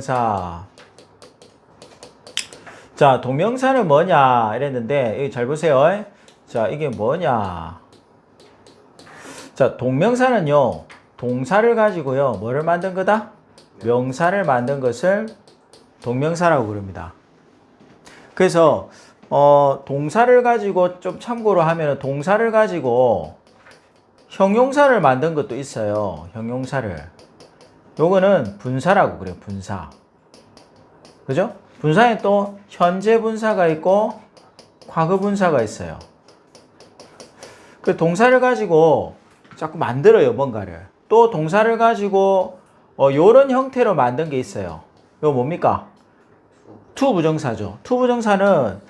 동명사. 자, 동명사는 뭐냐 이랬는데 여기 잘 보세요. 자, 이게 뭐냐? 자, 동명사는요. 동사를 가지고요. 뭐를 만든 거다? 명사를 만든 것을 동명사라고 부릅니다. 그래서 어, 동사를 가지고 좀 참고로 하면 동사를 가지고 형용사를 만든 것도 있어요. 형용사를. 요거는 분사라고 그래요. 분사. 그죠? 분사에 또 현재 분사가 있고 과거 분사가 있어요. 그 동사를 가지고 자꾸 만들어요, 뭔가를. 또 동사를 가지고 어, 요런 형태로 만든 게 있어요. 요 뭡니까? 투 부정사죠. 투 부정사는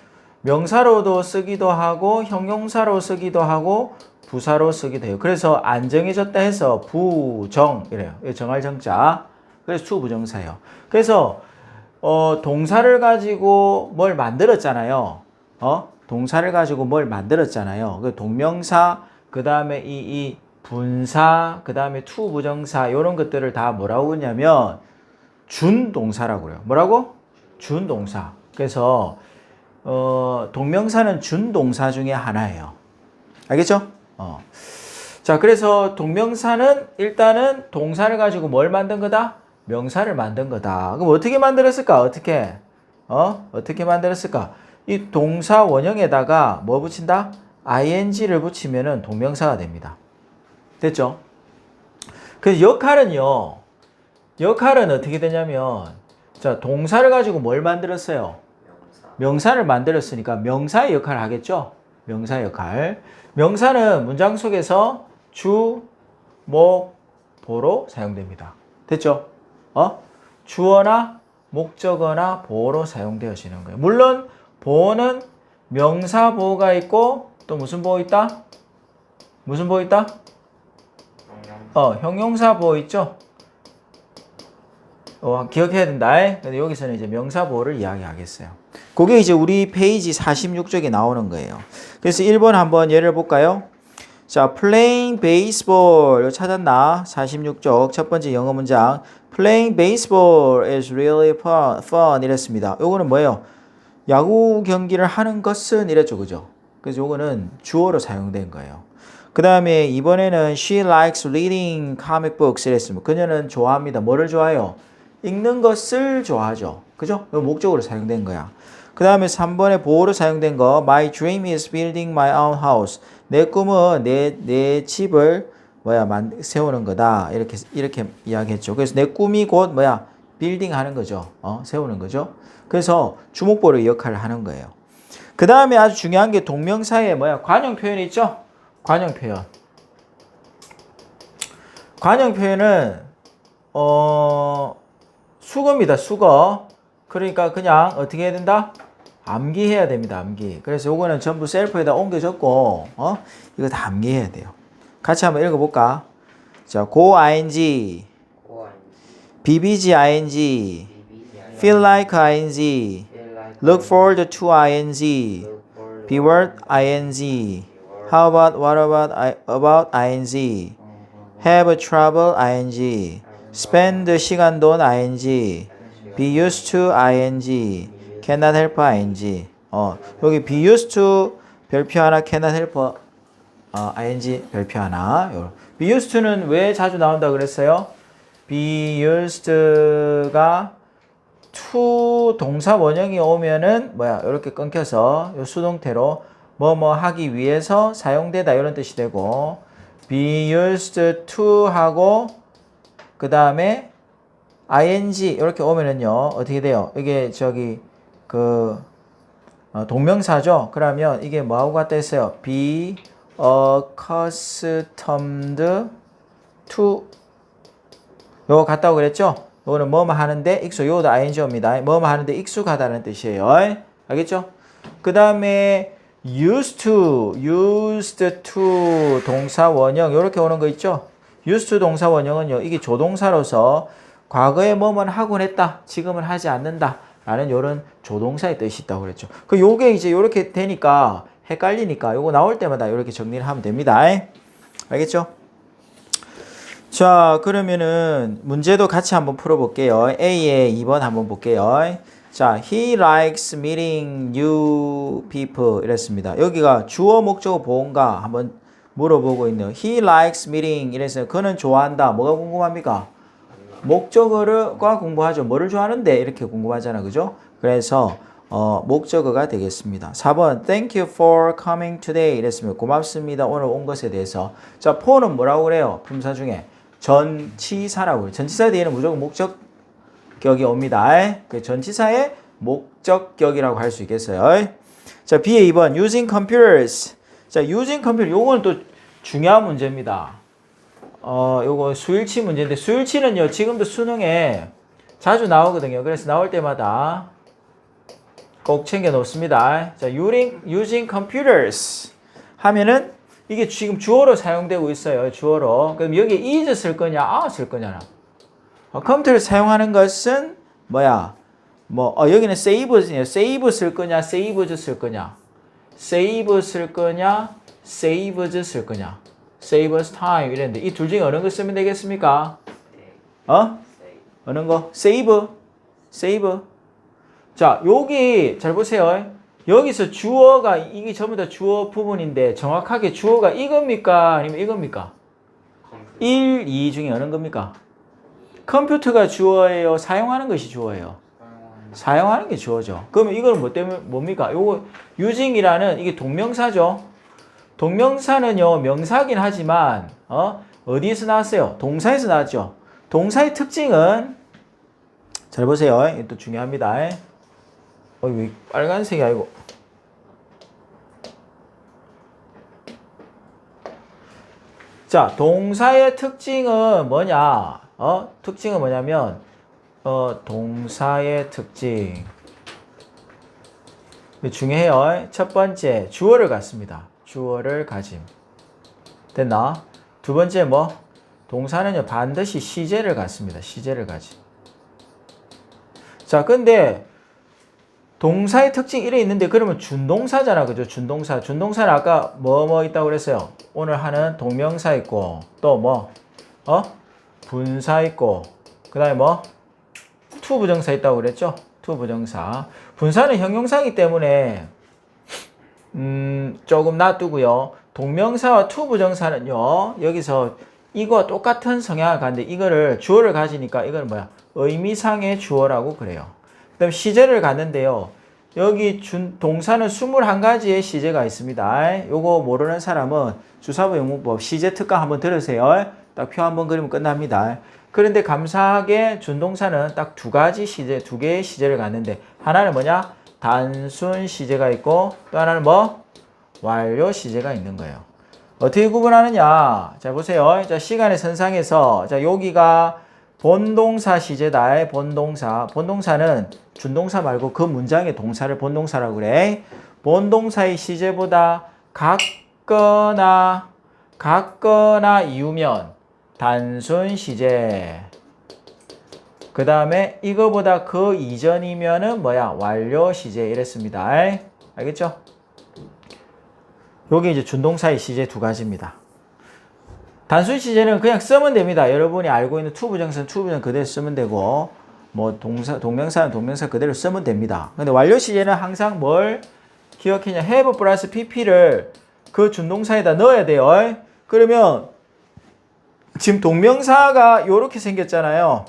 명사로도 쓰기도 하고 형용사로 쓰기도 하고 부사로 쓰기도 해요. 그래서 안 정해졌다 해서 부정 이래요. 이 정할 정자. 그래서 투 부정사예요. 그래서 어, 동사를 가지고 뭘 만들었잖아요. 어? 동사를 가지고 뭘 만들었잖아요. 그 동명사, 그 다음에 이, 이 분사, 그 다음에 투 부정사, 이런 것들을 다 뭐라고 하냐면 준동사라고 그래요. 뭐라고? 준동사. 그래서 어, 동명사는 준동사 중에 하나예요. 알겠죠? 어. 자, 그래서 동명사는 일단은 동사를 가지고 뭘 만든 거다? 명사를 만든 거다. 그럼 어떻게 만들었을까? 어떻게? 어? 어떻게 만들었을까? 이 동사 원형에다가 뭐 붙인다? ing를 붙이면은 동명사가 됩니다. 됐죠? 그래서 역할은요. 역할은 어떻게 되냐면 자, 동사를 가지고 뭘 만들었어요? 명사 를 만들었으니까 명사의 역할을 하겠죠? 명사 역할. 명사는 문장 속에서 주, 목, 보로 사용됩니다. 됐죠? 어? 주어나 목적어나 보어로 사용되어지는 거예요. 물론 보어는 명사 보어가 있고 또 무슨 보어 있다? 무슨 보어 있다? 어, 형용사 보어 있죠? 어, 기억해야 된다. 근데 여기서는 이제 명사 보어를 이야기하겠어요. 그게 이제 우리 페이지 46쪽에 나오는 거예요. 그래서 1번 한번 예를 볼까요? 자, playing baseball. 찾았나? 46쪽 첫 번째 영어 문장. playing baseball is really fun 이랬습니다. 요거는 뭐예요? 야구 경기를 하는 것은 이랬죠. 그죠? 그래서 요거는 주어로 사용된 거예요. 그 다음에 이번에는 she likes reading comic books 이랬습니다. 그녀는 좋아합니다. 뭐를 좋아해요? 읽는 것을 좋아하죠. 그죠? 요 목적으로 사용된 거야. 그 다음에 3번에 보호로 사용된 거 My dream is building my own house. 내 꿈은 내, 내 집을 뭐야 만 세우는 거다. 이렇게 이렇게 이야기했죠. 그래서 내 꿈이 곧 뭐야 빌딩 하는 거죠. 어, 세우는 거죠. 그래서 주목보를 역할을 하는 거예요. 그 다음에 아주 중요한 게 동명사에 뭐야 관용 표현이 있죠. 관용 표현. 관용 표현은 어 수거입니다. 수거. 그러니까 그냥 어떻게 해야 된다? 암기해야 됩니다. 암기. 그래서 요거는 전부 셀프에다 옮겨 적고 어? 이거 다 암기해야 돼요. 같이 한번 읽어 볼까? 자, go ing, bbg ing, feel like ing, look forward to ing, be word ing, how about what about about ing, have trouble ing, spend 시간 돈 ing, be used to ing, cannot help ing. 어, 여기 be used to 별표 하나, cannot help 어, ing 별표 하나. 요런. be used to는 왜 자주 나온다 그랬어요? be used가 to 동사 원형이 오면은 뭐야? 이렇게 끊겨서 요 수동태로 뭐 뭐 하기 위해서 사용되다 이런 뜻이 되고 be used to 하고 그 다음에 ing 이렇게 오면은요 어떻게 돼요? 이게 저기 그 어, 동명사죠. 그러면 이게 뭐하고 같다 했어요? be accustomed to 요거 같다고 그랬죠? 요거는 뭐뭐 하는데 익숙 요도 ing입니다. 뭐뭐 하는데 익숙하다는 뜻이에요. 알겠죠? 그 다음에 used to, used to 동사 원형 이렇게 오는 거 있죠? To 동사 원형은요. 이게 조동사로서 과거에 뭐뭐 하곤 했다. 지금은 하지 않는다. 라는 요런 조동사의 뜻이 있다고 그랬죠. 그 요게 이제 요렇게 되니까 헷갈리니까 요거 나올 때마다 이렇게 정리를 하면 됩니다. 알겠죠? 자, 그러면은 문제도 같이 한번 풀어볼게요. A의 2번 한번 볼게요. 자, he likes meeting new people 이랬습니다. 여기가 주어 목적어 보온가 한번 물어보고 있네요. He likes meeting 이래서 그는 좋아한다. 뭐가 궁금합니까? 목적어가 공부하죠. 뭐를 좋아하는데 이렇게 궁금하잖아. 그죠? 그래서 어, 목적어가 되겠습니다. 4번 Thank you for coming today 이랬으면 고맙습니다. 오늘 온 것에 대해서. 자, for는 뭐라고 그래요? 품사 중에 전치사라고. 전치사 뒤에는 무조건 목적격이 옵니다. 그 전치사의 목적격이라고 할 수 있겠어요. 자, B의 2번 using computers. 자, using computer 요거는 또 중요한 문제입니다. 어, 요거 수일치 문제인데 수일치는요. 지금도 수능에 자주 나오거든요. 그래서 나올 때마다 꼭 챙겨 놓습니다. 자, using, using computers 하면은 이게 지금 주어로 사용되고 있어요. 주어로. 그럼 여기 is 쓸 거냐, are 쓸 거냐. 어, 컴퓨터를 사용하는 것은 뭐야? 뭐 어, 여기는 save, save 쓸 거냐, saves 쓸 거냐. Save 쓸 거냐, saves 쓸 거냐. saves time 이랬는데 이 둘 중에 어느 거 쓰면 되겠습니까? 어? 어느 거? save. save. 자, 여기 잘 보세요. 여기서 주어가 이게 전부 다 주어 부분인데 정확하게 주어가 이겁니까? 아니면 이겁니까? 1, 2 중에 어느 겁니까? 컴퓨터가 주어예요. 사용하는 것이 주어예요. 사용하는 게 주어죠. 그러면 이거는 뭐 때문에 뭡니까? 요거 using이라는 이게 동명사죠. 동명사는요 명사긴 하지만 어 어디에서 나왔어요? 동사에서 나왔죠. 동사의 특징은 잘 보세요. 이게 또 중요합니다. 어, 왜 빨간색이 아니고. 자, 동사의 특징은 뭐냐? 어, 특징은 뭐냐면, 어, 동사의 특징. 중요해요. 첫 번째, 주어를 갖습니다. 주어를 가짐. 됐나? 두 번째 뭐? 동사는요, 반드시 시제를 갖습니다. 시제를 가짐. 자, 근데, 동사의 특징 이래 있는데 그러면 준동사잖아 그죠 준동사 준동사는 아까 뭐뭐 있다고 그랬어요 오늘 하는 동명사 있고 또 뭐 어? 분사 있고 그 다음에 뭐 투부정사 있다고 그랬죠 투부정사 분사는 형용사이기 때문에 음 조금 놔두고요 동명사와 투부정사는요 여기서 이거 똑같은 성향을 가는데 이거를 주어를 가지니까 이거는 뭐야 의미상의 주어라고 그래요 그다음 시제를 갔는데요. 여기 준 동사는 21가지의 시제가 있습니다. 요거 모르는 사람은 주사부 영문법 시제 특강 한번 들으세요. 딱 표 한번 그리면 끝납니다. 그런데 감사하게 준동사는 딱 두 가지 시제, 두 개의 시제를 갖는데 하나는 뭐냐? 단순 시제가 있고 또 하나는 뭐? 완료 시제가 있는 거예요. 어떻게 구분하느냐? 자 보세요. 자 시간의 선상에서 자 여기가 본동사 시제다. 본동사. 본동사는 준동사 말고 그 문장의 동사를 본동사라고 그래. 본동사의 시제보다 같거나 같거나 이유면 단순 시제. 그 다음에 이거보다 그 이전이면은 뭐야? 완료 시제 이랬습니다. 알겠죠? 여기 이제 준동사의 시제 두 가지입니다. 단순 시제는 그냥 쓰면 됩니다. 여러분이 알고 있는 투부정사는 투부정 그대로 쓰면 되고 뭐 동사 동명사는 동명사 그대로 쓰면 됩니다. 근데 완료 시제는 항상 뭘 기억했냐? have 플러스 pp를 그 준동사에다 넣어야 돼요. 그러면 지금 동명사가 이렇게 생겼잖아요.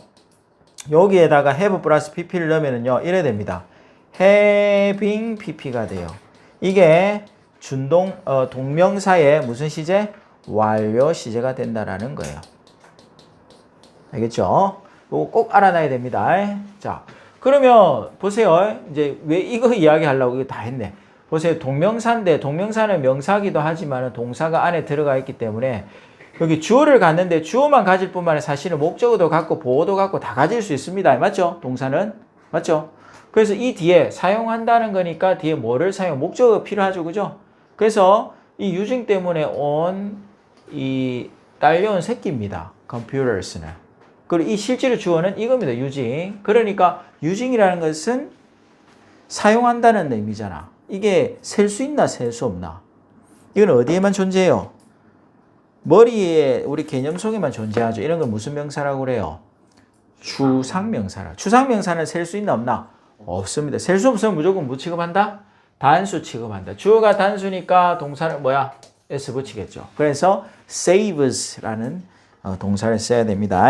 여기에다가 have 플러스 pp를 넣으면은요. 이래 됩니다. having pp가 돼요. 이게 준동 어, 동명사의 무슨 시제? 완료 시제가 된다라는 거예요. 알겠죠? 이거 꼭 알아놔야 됩니다. 자, 그러면 보세요. 이제 왜 이거 이야기 하려고 이거 다 했네. 보세요. 동명사인데 동명사는 명사기도 하지만 동사가 안에 들어가 있기 때문에 여기 주어를 갖는데 주어만 가질 뿐만 아니라 사실은 목적어도 갖고 보어도 갖고 다 가질 수 있습니다. 맞죠? 동사는 맞죠? 그래서 이 뒤에 사용한다는 거니까 뒤에 뭐를 사용 목적어 필요하죠. 그죠? 그래서 이 유징 때문에 온 이 딸려온 새끼입니다. computers는. 그리고 이 실제로 주어는 이겁니다. 유징. 그러니까 유징이라는 것은 사용한다는 의미잖아. 이게 셀 수 있나 셀 수 없나? 이건 어디에만 존재해요? 머리에 우리 개념 속에만 존재하죠. 이런 걸 무슨 명사라고 그래요? 추상명사라. 추상명사는 셀 수 있나 없나? 없습니다. 셀 수 없으면 무조건 뭐 취급한다? 단수 취급한다. 주어가 단수니까 동사는 뭐야? s 붙이겠죠. 그래서 saves라는 어, 동사를 써야 됩니다.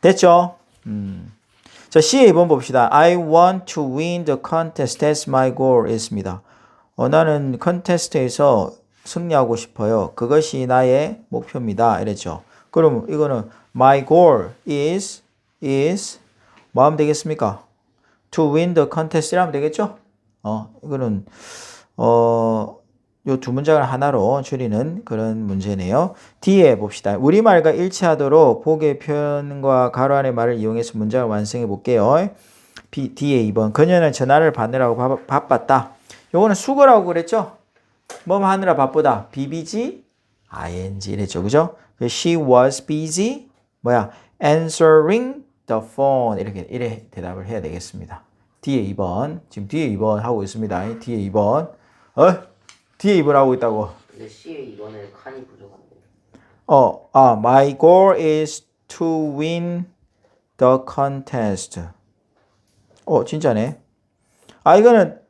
됐죠? 음. 자, C의 2번 봅시다. I want to win the contest. That's my goal. 있습니다. 어, 나는 컨테스트에서 승리하고 싶어요. 그것이 나의 목표입니다. 이랬죠. 그럼 이거는 my goal is is 뭐 하면 되겠습니까? to win the contest 이라면 되겠죠? 어, 이거는 어, 요 두 문장을 하나로 줄이는 그런 문제네요. D에 봅시다. 우리말과 일치하도록 보기의 표현과 가로 안의 말을 이용해서 문장을 완성해 볼게요. D에 2번. 그녀는 전화를 받느라고 바, 바빴다. 요거는 수거라고 그랬죠? 뭐 하느라 바쁘다. BBG, ing 이랬죠. 그죠? She was busy. 뭐야? answering the phone. 이렇게, 이래 대답을 해야 되겠습니다. D에 2번. 지금 뒤에 2번 하고 있습니다. 뒤에 2번. 어? 뒤에 2번 하고 있다고. 근데 C의 이번에 칸이 부족한데. 어, 아, my goal is to win the contest. 어, 진짜네. 아, 이거는,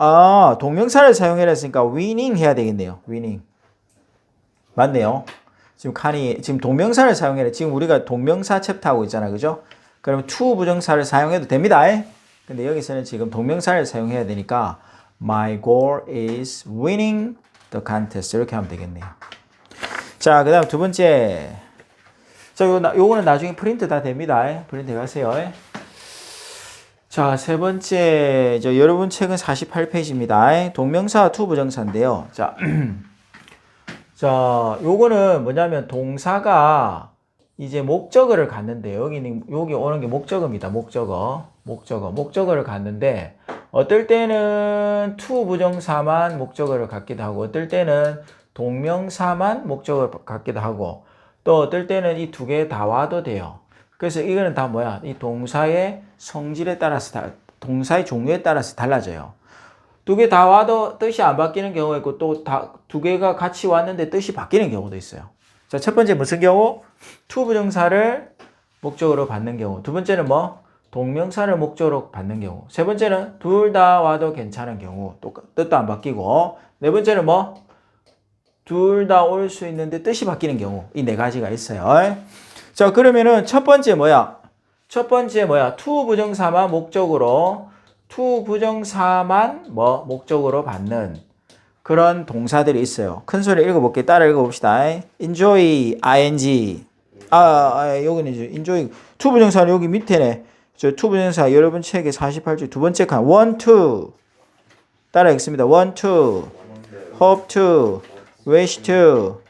아, 동명사를 사용해라 했으니까 winning 해야 되겠네요. winning. 맞네요. 지금 칸이, 지금 동명사를 사용해라. 지금 우리가 동명사 챕터 하고 있잖아. 그죠? 그럼 to 부정사를 사용해도 됩니다. 근데 여기서는 지금 동명사를 사용해야 되니까 my goal is winning the contest. 이렇게 하면 되겠네요. 자, 그 다음 두 번째. 자, 요, 나- 요거는 나중에 프린트 다 됩니다. 프린트 가세요. 자, 세 번째. 저 여러분 책은 48페이지입니다. 동명사 투 부정사인데요. 자, 자, 요거는 뭐냐면 동사가 이제 목적어를 갖는데 여기는 여기 오는 게 목적어입니다. 목적어. 목적어. 목적어를 갖는데 어떨 때는 투 부정사만 목적어를 갖기도 하고 어떨 때는 동명사만 목적어를 갖기도 하고 또 어떨 때는 이 두 개 다 와도 돼요. 그래서 이거는 다 뭐야? 이 동사의 성질에 따라서 다, 동사의 종류에 따라서 달라져요. 두 개 다 와도 뜻이 안 바뀌는 경우가 있고 또다두 개가 같이 왔는데 뜻이 바뀌는 경우도 있어요. 자, 첫 번째 무슨 경우? 투 부정사를 목적으로 받는 경우. 두 번째는 뭐? 동명사를 목적으로 받는 경우. 세 번째는 둘 다 와도 괜찮은 경우. 또 뜻도 안 바뀌고. 네 번째는 뭐? 둘 다 올 수 있는데 뜻이 바뀌는 경우. 이 네 가지가 있어요. 자, 그러면은 첫 번째 뭐야? 첫 번째 뭐야? 투 부정사만 목적으로 투 부정사만 뭐 목적으로 받는 그런 동사들이 있어요. 큰 소리 읽어볼게요. 따라 읽어봅시다. enjoy, ing. 아, 아 여기는 이제 enjoy. 투 부정사는 여기 밑에네. 저 투 부정사 여러분 책에 48줄 두 번째 칸. want to. 따라 읽습니다. want to, hope to, wish to,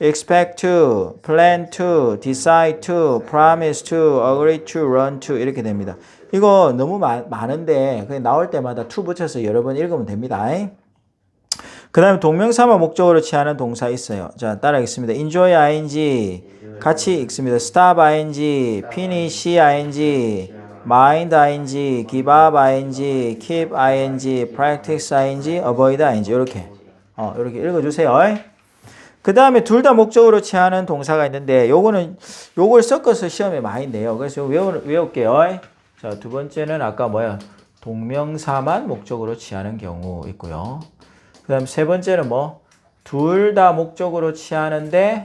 expect to, plan to, decide to, promise to, agree to, run to 이렇게 됩니다. 이거 너무 마, 많은데 그냥 나올 때마다 to 붙여서 여러 번 읽으면 됩니다. 그 다음에 동명사만 목적으로 취하는 동사 있어요. 자, 따라하겠습니다. enjoy ing, 같이 읽습니다. stop ing, finish ing, mind ing, give up ing, keep ing, practice ing, avoid ing 이렇게 어, 이렇게 읽어주세요. 그 다음에 둘 다 목적으로 취하는 동사가 있는데 요거는 요걸 섞어서 시험에 많이 내요. 그래서 외워, 외울게요. 자, 두 번째는 아까 뭐야? 동명사만 목적으로 취하는 경우 있고요. 그 다음 세 번째는 뭐? 둘 다 목적으로 취하는데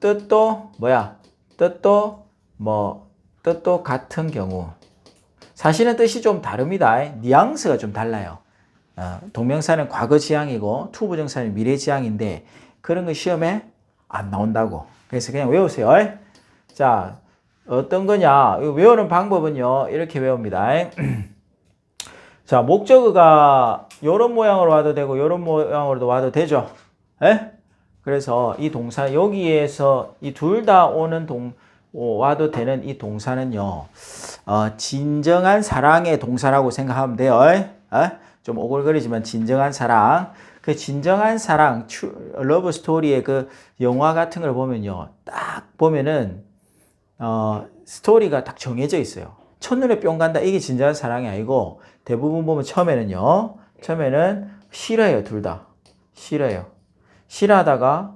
뜻도 뭐야? 뜻도 뭐 뜻도 같은 경우. 사실은 뜻이 좀 다릅니다. 뉘앙스가 좀 달라요. 어, 동명사는 과거 지향이고 투부정사는 미래 지향인데 그런 거 시험에 안 나온다고. 그래서 그냥 외우세요. 자, 어떤 거냐? 외우는 방법은요. 이렇게 외웁니다. 자, 목적어가 요런 모양으로 와도 되고 요런 모양으로도 와도 되죠. 에? 그래서 이 동사 여기에서 이 둘 다 오는 동 오, 와도 되는 이 동사는요. 어, 진정한 사랑의 동사라고 생각하면 돼요. 에? 좀 오글거리지만 진정한 사랑. 그 진정한 사랑, 러브 스토리의 그 영화 같은 걸 보면요. 딱 보면은 어, 스토리가 딱 정해져 있어요. 첫눈에 뿅 간다. 이게 진정한 사랑이 아니고 대부분 보면 처음에는요. 처음에는 싫어요, 둘 다. 싫어요. 싫어하다가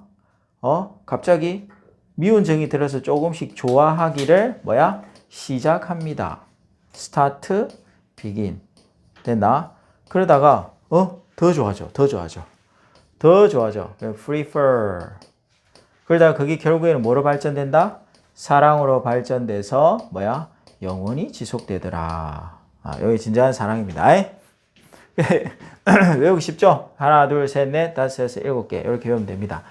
어 갑자기 미운 정이 들어서 조금씩 좋아하기를 뭐야 시작합니다. start, begin 됐나? 그러다가 어 더 좋아져, 더 좋아져, 더 좋아져. prefer 그러다가 그게 결국에는 뭐로 발전된다? 사랑으로 발전돼서 뭐야 영원히 지속되더라. 아, 여기 진정한 사랑입니다. 외우기 쉽죠? 하나, 둘, 셋, 넷, 다섯, 여섯, 일곱 개 이렇게 외우면 됩니다.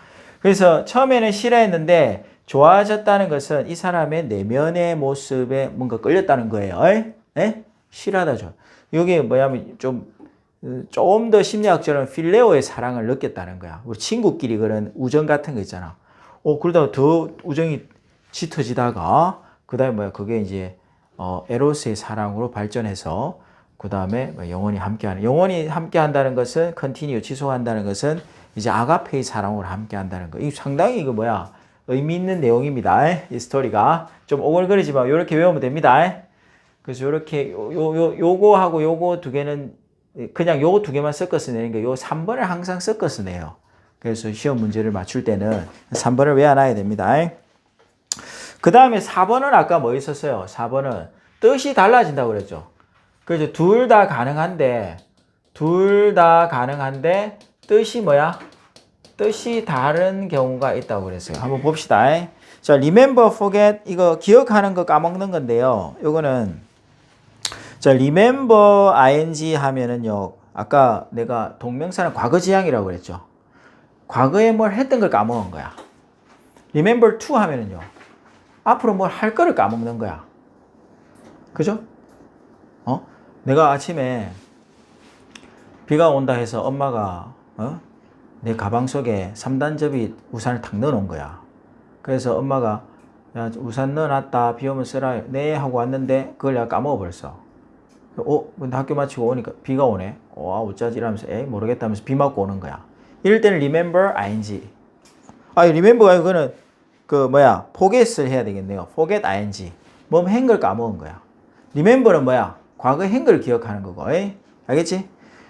그래서 처음에는 싫어했는데 좋아졌다는 것은 이 사람의 내면의 모습에 뭔가 끌렸다는 거예요. 에? 싫어하다 죠. 이게 뭐냐면 좀 좀 더 심리학적으로 필레오의 사랑을 느꼈다는 거야. 우리 친구끼리 그런 우정 같은 거 있잖아. 어 그러다가 더 우정이 짙어지다가 그 다음에 뭐야 그게 이제 어 에로스의 사랑으로 발전해서 그 다음에 뭐 영원히 함께하는 영원히 함께한다는 것은 컨티뉴 지속한다는 것은 이제 아가페의 사랑으로 함께한다는 거. 이 상당히 이거 뭐야 의미 있는 내용입니다. 이 스토리가 좀 오글거리지만 이렇게 외우면 됩니다. 그래서 이렇게 요, 요, 요거하고 요거 두 개는 그냥 요거 두 개만 섞어서 내는 게 요 3번을 항상 섞어서 내요. 그래서 시험 문제를 맞출 때는 3번을 외워놔야 됩니다. 그 다음에 4번은 아까 뭐 있었어요? 4번은 뜻이 달라진다고 그랬죠. 그래서 둘 다 가능한데, 둘 다 가능한데, 뜻이 뭐야? 뜻이 다른 경우가 있다고 그랬어요. 한번 봅시다. 자, remember, forget, 이거 기억하는 거 까먹는 건데요. 요거는, 자, remember, ing 하면은요, 아까 내가 동명사는 과거지향이라고 그랬죠. 과거에 뭘 했던 걸 까먹은 거야. remember to 하면은요, 앞으로 뭘 할 거를 까먹는 거야. 그죠? 어? 내가 아침에 비가 온다 해서 엄마가 어? 내 가방 속에 3단접이 우산을 탁 넣어놓은 거야. 그래서 엄마가 야 우산 넣어놨다 비 오면 쓰라 네 하고 왔는데 그걸 내가 까먹어버렸어. 어? 근데 학교 마치고 오니까 비가 오네. 와 어쩌지 이러면서 에이 모르겠다 면서 비 맞고 오는 거야. 이럴 때는 remember ing. 아 remember가 이거는 그 뭐야 forget을 해야 되겠네요. forget ing. 뭐한걸 까먹은 거야. remember는 뭐야? 과거 한걸 기억하는 거고. 에이? 알겠지?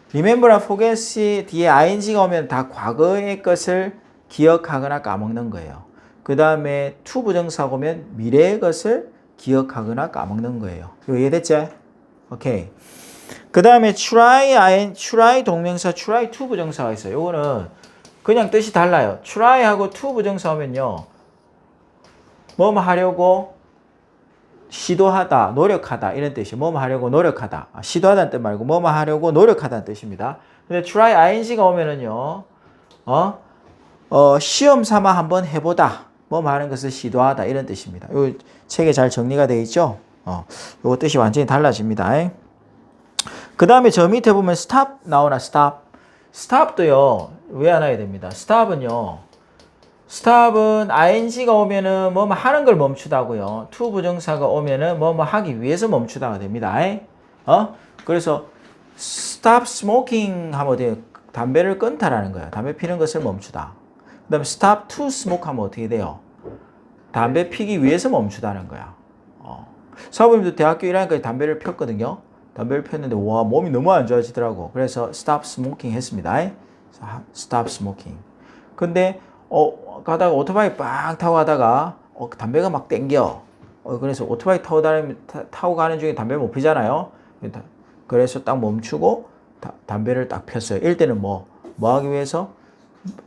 remember랑 forget이 뒤에 ing가 오면 다 과거의 것을 기억하거나 까먹는 거예요. 그 다음에 to 부정사가 오면 미래의 것을 기억하거나 까먹는 거예요. 이해됐지? 오케이. 그 다음에 try, i, try 동명사, try to 부정사가 있어요. 요거는 그냥 뜻이 달라요. try하고 to 부정사 오면요. 뭐뭐 하려고 시도하다, 노력하다 이런 뜻이 뭐뭐 하려고 노력하다. 아, 시도하다는 뜻 말고 뭐뭐 하려고 노력하다는 뜻입니다. 근데 try ing가 오면은요. 어? 어, 시험 삼아 한번 해보다. 뭐뭐 하는 것을 시도하다 이런 뜻입니다. 요 책에 잘 정리가 되어 있죠? 어. 요 뜻이 완전히 달라집니다. 그 다음에 저 밑에 보면 stop 나오나 stop. stop도요. 왜 안 해야 됩니다. stop은요. 스탑은 ing가 오면은 뭐 뭐 하는 걸 멈추다고요. to 부정사가 오면은 뭐 뭐 하기 위해서 멈추다가 됩니다. 어? 그래서 stop smoking 하면 어때요? 담배를 끊다라는 거예요. 담배 피는 것을 멈추다. 그 다음에 stop to smoke 하면 어떻게 돼요? 담배 피기 위해서 멈추다는 거야. 어. 사부님도 대학교 1학년까지 담배를 폈거든요. 담배를 폈는데 와 몸이 너무 안 좋아지더라고. 그래서 stop smoking 했습니다. stop smoking. 근데 어 가다가 오토바이 빵 타고 가다가 어, 담배가 막 땡겨. 어, 그래서 오토바이 타고 다니 타, 타고 가는 중에 담배 못 피잖아요. 그래서 딱 멈추고 다, 담배를 딱 폈어요. 이럴 때는 뭐, 뭐 하기 위해서?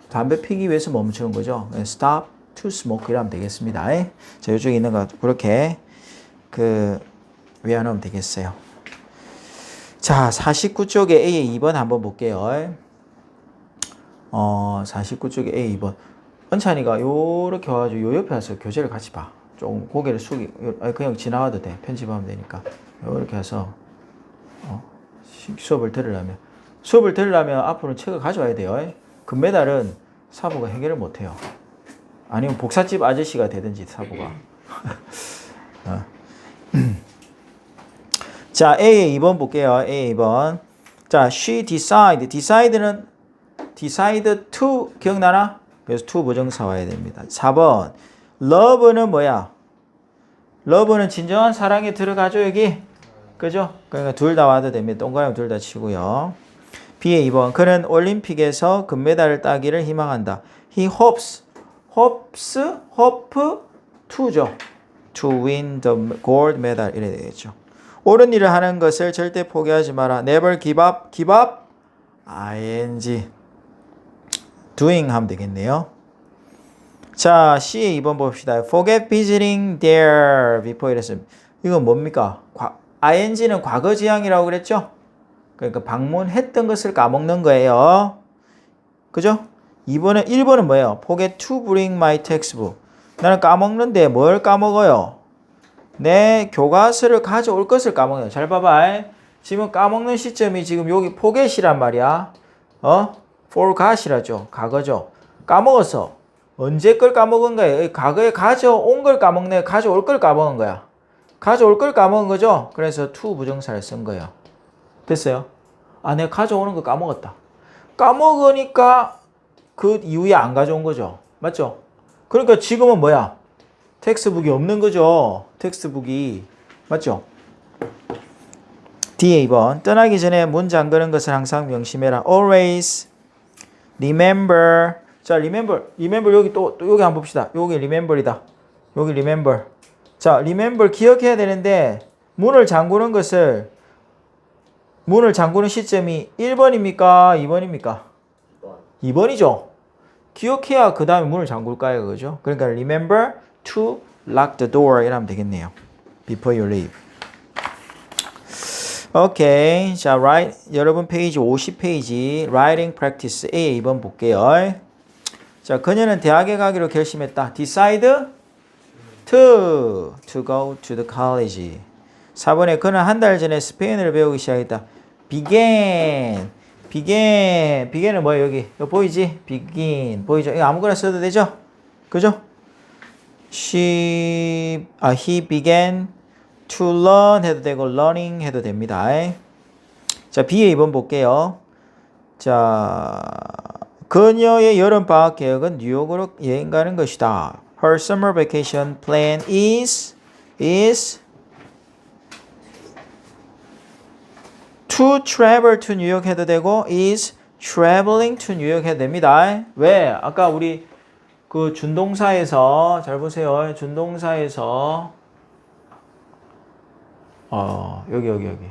담배 피기 위해서 멈추는 거죠. stop to smoke 이라면 되겠습니다. 자, 이쪽에 있는 거 그렇게 그 외워놓으면 되겠어요. 자, 49쪽에 A 2번 한번 볼게요. 어, 49쪽에 A 2번. 은찬이가 요렇게 와가지고 요 옆에 와서 교재를 같이 봐. 조금 고개를 숙이, 그냥 지나가도 돼. 편집하면 되니까. 요렇게 해서, 어, 수업을 들으려면. 수업을 들으려면 앞으로 책을 가져와야 돼요. 금메달은 사부가 해결을 못 해요. 아니면 복사집 아저씨가 되든지 사부가. 어. 자, A 2번 볼게요. A 2번. 자, she decide. decide는 decide to 기억나나? 그래서 to 부정사 와야 됩니다. 4번. love는 뭐야? love는 진정한 사랑에 들어가죠, 여기. 그죠? 그러니까 둘 다 와도 됩니다. 동그라미 둘 다 치고요. B의 2번. 그는 올림픽에서 금메달을 따기를 희망한다. He hopes. hopes, hope to죠. To win the gold medal 이래 되겠죠. 옳은 일을 하는 것을 절대 포기하지 마라. never give up, give up, ing. doing 하면 되겠네요. 자, C 2번 봅시다. forget visiting there before 이랬습니다. 이건 뭡니까? 과, ing는 과거 지향이라고 그랬죠? 그러니까 방문했던 것을 까먹는 거예요. 그죠? 2번은 1번은 뭐예요? forget to bring my textbook. 나는 까먹는데 뭘 까먹어요? 내 교과서를 가져올 것을 까먹어요. 잘 봐봐. 지금 까먹는 시점이 지금 여기 forget이란 말이야. 어? forgot이라죠. 과거죠. 까먹었어. 언제 걸 까먹은 거예요? 과거에 가져온 걸 까먹네. 가져올 걸 까먹은 거야. 가져올 걸 까먹은 거죠. 그래서 to 부정사를 쓴 거예요. 됐어요? 아, 내가 가져오는 거 까먹었다. 까먹으니까 그 이후에 안 가져온 거죠. 맞죠? 그러니까 지금은 뭐야? 텍스트북이 없는 거죠. 텍스트북이. 맞죠? D에 2번. 떠나기 전에 문 잠그는 것을 항상 명심해라. Always remember. 자, remember. remember 여기 또, 또 여기 한번 봅시다. 여기 remember이다. 여기 remember. 자, remember 기억해야 되는데 문을 잠그는 것을 문을 잠그는 시점이 1번입니까? 2번입니까? 2번 2번이죠. 기억해야 그 다음에 문을 잠글까요? 그죠? 그러니까 remember to lock the door 이라면 되겠네요. before you leave. 오케이. 자, write. 여러분 페이지 50페이지 writing practice A 2번 볼게요. 자, 그녀는 대학에 가기로 결심했다. decide to to go to the college. 4번에 그는 한 달 전에 스페인어를 배우기 시작했다. began begin begin은 뭐예요 여기 이거 보이지 begin 보이죠 이거 아무거나 써도 되죠 그죠 she 아 he began to learn 해도 되고 learning 해도 됩니다 자 B의 2번 볼게요 자 그녀의 여름 방학 계획은 뉴욕으로 여행 가는 것이다 her summer vacation plan is is to travel to York 해도 되고 is traveling to York 해도 됩니다. 왜? 아까 우리 그 준동사에서 잘 보세요. 준동사에서 어 여기 여기 여기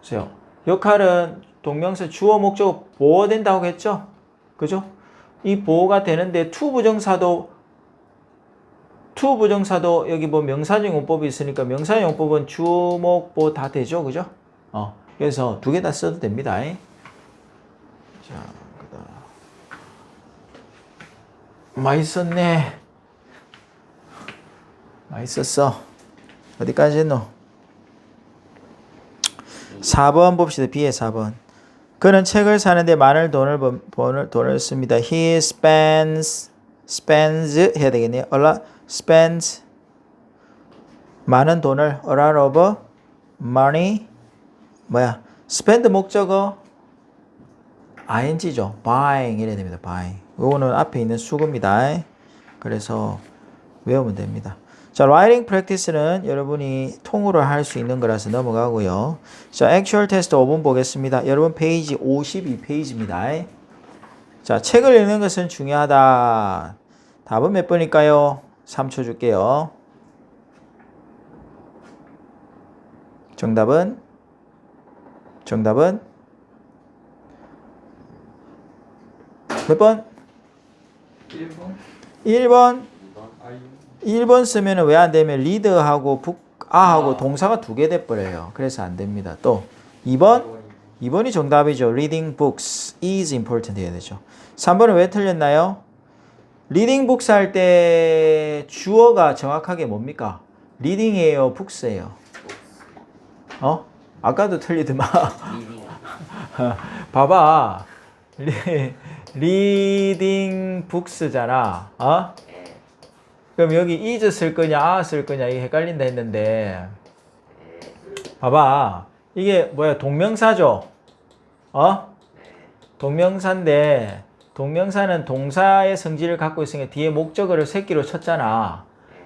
보세요. 역할은 동명사 주어 목적어 보호된다고 했죠? 그죠? 이 보호가 되는데 to 부정사도 to 부정사도 여기 뭐 명사적 용법이 있으니까 명사적 용법은 주목보 다 되죠, 그죠? 어, 그래서 두 개 다 써도 됩니다. 자, 그다음. 많이 썼어. 어디까지 했노? 4번 봅시다. B의 4번. 그는 책을 사는데 많은 돈을 번, 번, 돈을 씁니다. He spends spends 해야 되겠네요. Spends 많은 돈을 a lot of money 뭐야? spend 목적어 ing죠. buying 이래야 됩니다. buying. 요거는 앞에 있는 수급입니다. 그래서 외우면 됩니다. 자, writing practice는 여러분이 통으로 할 수 있는 거라서 넘어가고요. 자, actual test 5분 보겠습니다. 여러분 페이지 52페이지입니다. 자, 책을 읽는 것은 중요하다. 답은 몇 번일까요? 3초 줄게요. 정답은 정답은 몇 번? 1번 1번. 2번 1번 쓰면 왜 안 되면 리드하고 북아하고 아. 동사가 두 개 돼 버려요. 그래서 안 됩니다. 또 2번 2번이 정답이죠. Reading books is important 해야 되죠. 3번은 왜 틀렸나요? Reading books 할때 주어가 정확하게 뭡니까? reading이에요, books예요. 어? 아까도 틀리더만. 리딩 봐봐. 리, reading books잖아. 어? 네 그럼 여기 is 쓸 거냐, 아 쓸 거냐 이게 헷갈린다 했는데 봐봐. 이게 뭐야? 동명사죠. 어? 동명사인데 동명사는 동사의 성질을 갖고 있으니까 뒤에 목적어를 새끼로 쳤잖아.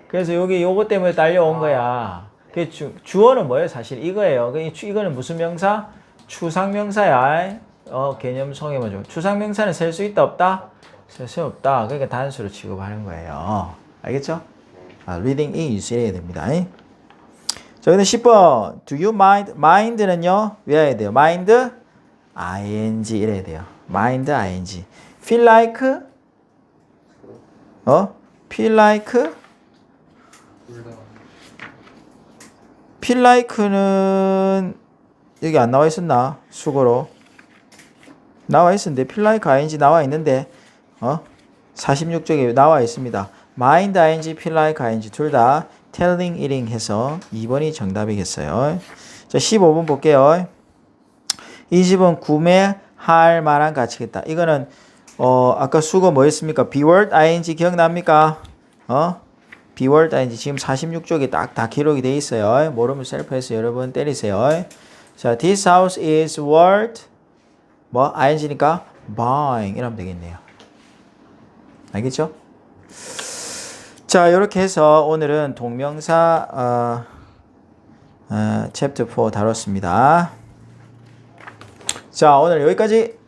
그래서 여기 요거 때문에 딸려온 거야. 그 주, 주어는 뭐예요? 사실 이거예요. 그이 이거는 무슨 명사? 추상명사야. 어, 개념 성에 먼저. 추상명사는 셀 수 있다 없다? 쓸수 없다. 그러니까 단수로 취급하는 거예요. 알겠죠? 네. 아, reading is 이래야 됩니다. 자, 근데 10번. Do you mind? mind는요, 왜 해야 돼요? mind, ing 이래야 돼요. mind, ing. Feel like, 어? feel like, feel like는 여기 안 나와 있었나? 수고로. 나와 있었는데, feel like, ing 나와 있는데, 어? 46쪽에 나와 있습니다. mind, ing, feel like, ing 둘 다 telling, eating 해서 2번이 정답이겠어요. 자, 15번 볼게요. 이 집은 구매할 만한 가치겠다. 이거는 어 아까 수거 뭐였습니까? 비월드 ing 기억납니까? 어? 비월드 ing 지금 46쪽에 딱 다 기록이 돼 있어요. 모르면 셀프에서 여러분 때리세요. 자, this house is worth 뭐 ing니까 buying 이러면 되겠네요. 알겠죠? 자, 이렇게 해서 오늘은 동명사 어, 어, 챕터 4 다뤘습니다. 자, 오늘 여기까지